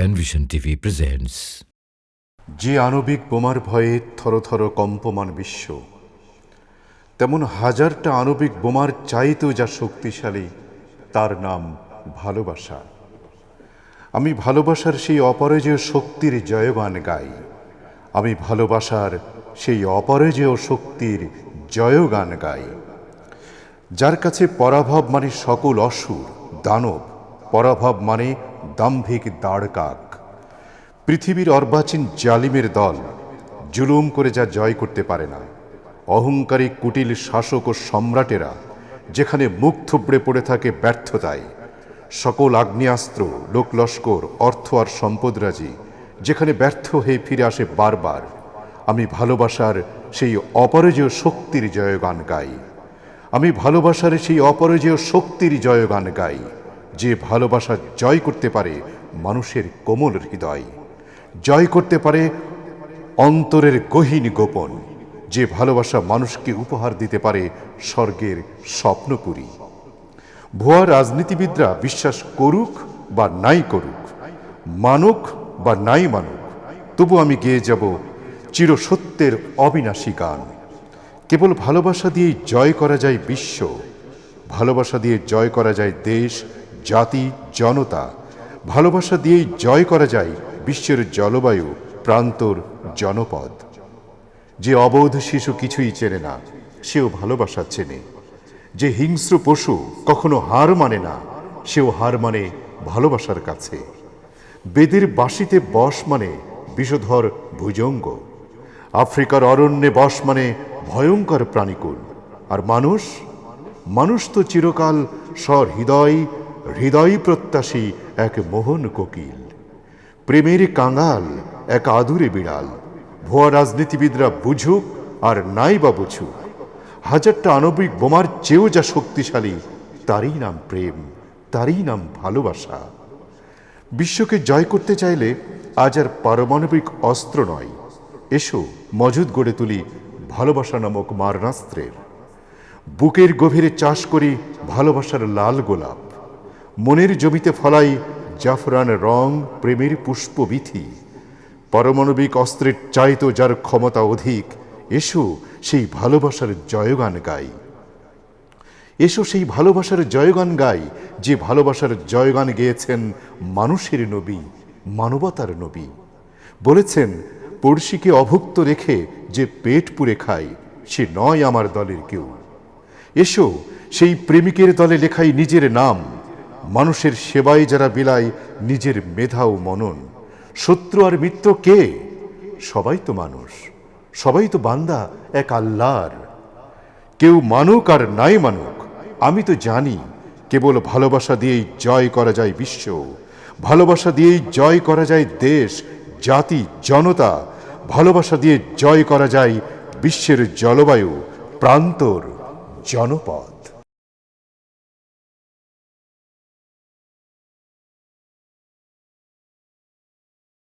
Penvision TV presents যে আণবিক বোমার ভয়ে থরথর কম্পমান বিশ্ব, তেমন হাজারটা আণবিক বোমার চাইতেও যা শক্তিশালী, তার নাম ভালোবাসা। আমি ভালোবাসার সেই অপরাজেয় শক্তির জয়গান গাই। আমি ভালোবাসার সেই অপরাজেয় শক্তির জয়গান গাই। যার কাছে পরাভব মানে সকল অসুর, দানব। পরাভব মানে দাম্ভিক দাঁড় কাক পৃথিবীর অর্বাচীন জালিমের দল জুলুম করে যা জয় করতে পারে না। অহংকারী কুটিল শাসক ও সম্রাটেরা যেখানে মুখ থুবড়ে পড়ে থাকে ব্যর্থতায়। সকল আগ্নেয়াস্ত্র, লোকলস্কর, অর্থ আর সম্পদরাজি যেখানে ব্যর্থ হয়ে ফিরে আসে বারবার। আমি ভালোবাসার সেই অপরাজেয় শক্তির জয়গান গাই। আমি ভালোবাসার সেই অপরাজেয় শক্তির জয়গান গাই। যে ভালোবাসা জয় করতে পারে মানুষের কোমল হৃদয়, জয় করতে পারে অন্তরের গহীন গোপন, যে ভালোবাসা মানুষকে উপহার দিতে পারে স্বর্গের স্বপ্নপুরী। ভুয়া রাজনীতিবিদরা বিশ্বাস করুক বা নাই করুক, মানুক বা নাই মানুক, তবু আমি গেয়ে যাব চিরসত্যের অবিনাশী গান। কেবল ভালোবাসা দিয়েই জয় করা যায় বিশ্ব, ভালোবাসা দিয়ে জয় করা যায় দেশ জাতি, জনতা, ভালোবাসা দিয়েই জয় করা যায় বিশ্বের জলবায়ু, প্রান্তর, জনপদ। যে অবোধ শিশু কিছুই চেনে না, সেও ভালোবাসা চেনে। যে হিংস্র পশু কখনো হার মানে না, সেও হার মানে ভালোবাসার কাছে। বেদের বাঁশিতে বশ মানে বিষধর ভুজঙ্গ। আফ্রিকার অরণ্যে বশ মানে ভয়ঙ্কর প্রাণীকুল। আর মানুষ? মানুষ তো চিরকাল সহৃদয় হৃদয় প্রত্যাশী এক মোহন কোকিল। প্রেমের কাঙাল, এক আদুরে বিড়াল। ভুয়া রাজনীতিবিদরা বুঝুক আর নাই বা বুঝুক। হাজারটা আণবিক বোমার চেয়েও যা শক্তিশালী, তারই নাম প্রেম, তারই নাম ভালোবাসা। বিশ্বকে জয় করতে চাইলে আজ আর পারমাণবিক অস্ত্র নয়। এসো, মজুদ গড়ে তুলি ভালোবাসা নামক মারণাস্ত্রের। বুকের গভীরে চাষ করি ভালোবাসার লাল গোলাপ। মনের জমিতে ফলাই জাফরান রং, প্রেমের পুষ্পবিথি পারমাণবিক অস্ত্রের চাইতো যার ক্ষমতা অধিক, এসো সেই ভালোবাসার জয়গান গাই। এসো সেই ভালোবাসার জয়গান গাই, যে ভালোবাসার জয়গান গেয়েছেন মানুষের নবী, মানবতার নবী। বলেছেন, পড়শিকে অভুক্ত রেখে যে পেট পুরে খায়, সে নয় আমার দলের কেউ। এসো সেই প্রেমিকের দলে লেখাই নিজের নাম মানুষের সেবায় যারা বিলায় নিজের মেধা ও মনন। শত্রু আর মিত্র কে? সবাই তো মানুষ, সবাই তো বান্দা, এক আল্লাহর। কেউ মানুক আর নাই মানুক, আমি তো জানি, কেবল ভালোবাসা দিয়েই জয় করা যায় বিশ্ব। ভালোবাসা দিয়েই জয় করা যায় দেশ, জাতি, জনতা। ভালোবাসা দিয়ে জয় করা যায় বিশ্বের জলবায়ু, প্রান্তর, জনপদ।